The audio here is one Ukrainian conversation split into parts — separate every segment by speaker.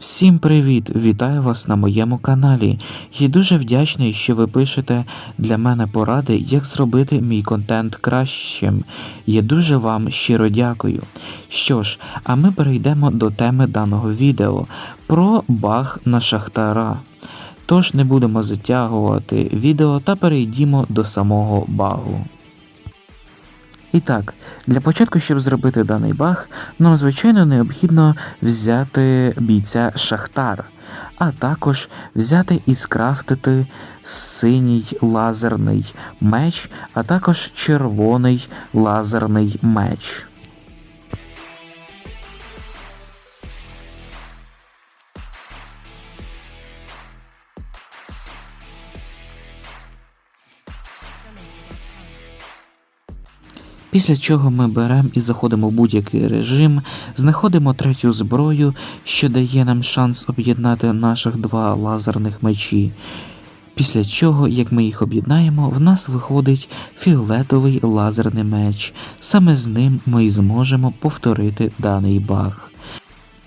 Speaker 1: Всім привіт! Вітаю вас на моєму каналі. Я дуже вдячний, що ви пишете для мене поради, як зробити мій контент кращим. Я дуже вам щиро дякую. Що ж, а ми перейдемо до теми даного відео про баг на шахтара. Тож не будемо затягувати відео та перейдімо до самого багу. І так, для початку, щоб зробити даний баг, нам звичайно необхідно взяти бійця Шахтар, а також взяти і скрафтити синій лазерний меч, а також червоний лазерний меч. Після чого ми беремо і заходимо в будь-який режим, знаходимо третю зброю, що дає нам шанс об'єднати наших два лазерних мечі. Після чого, як ми їх об'єднаємо, в нас виходить фіолетовий лазерний меч. Саме з ним ми і зможемо повторити даний баг.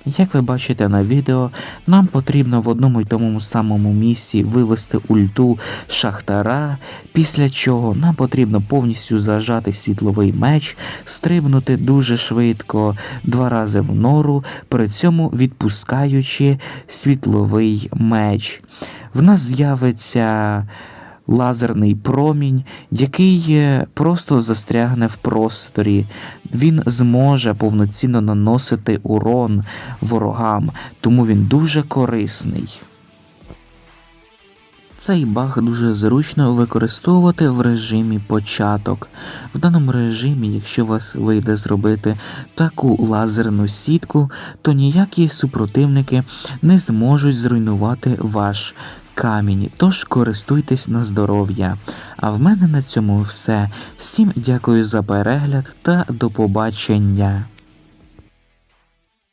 Speaker 1: Як ви бачите на відео, нам потрібно в одному й тому самому місці вивести ульту шахтара, після чого нам потрібно повністю зажати світловий меч, стрибнути дуже швидко два рази в нору, при цьому відпускаючи світловий меч. В нас з'явиться лазерний промінь, який просто застрягне в просторі. Він зможе повноцінно наносити урон ворогам, тому він дуже корисний. Цей баг дуже зручно використовувати в режимі початок. В даному режимі, якщо вас вийде зробити таку лазерну сітку, то ніякі супротивники не зможуть зруйнувати ваш камінь. Тож користуйтесь на здоров'я. А в мене на цьому все. Всім дякую за перегляд та до побачення.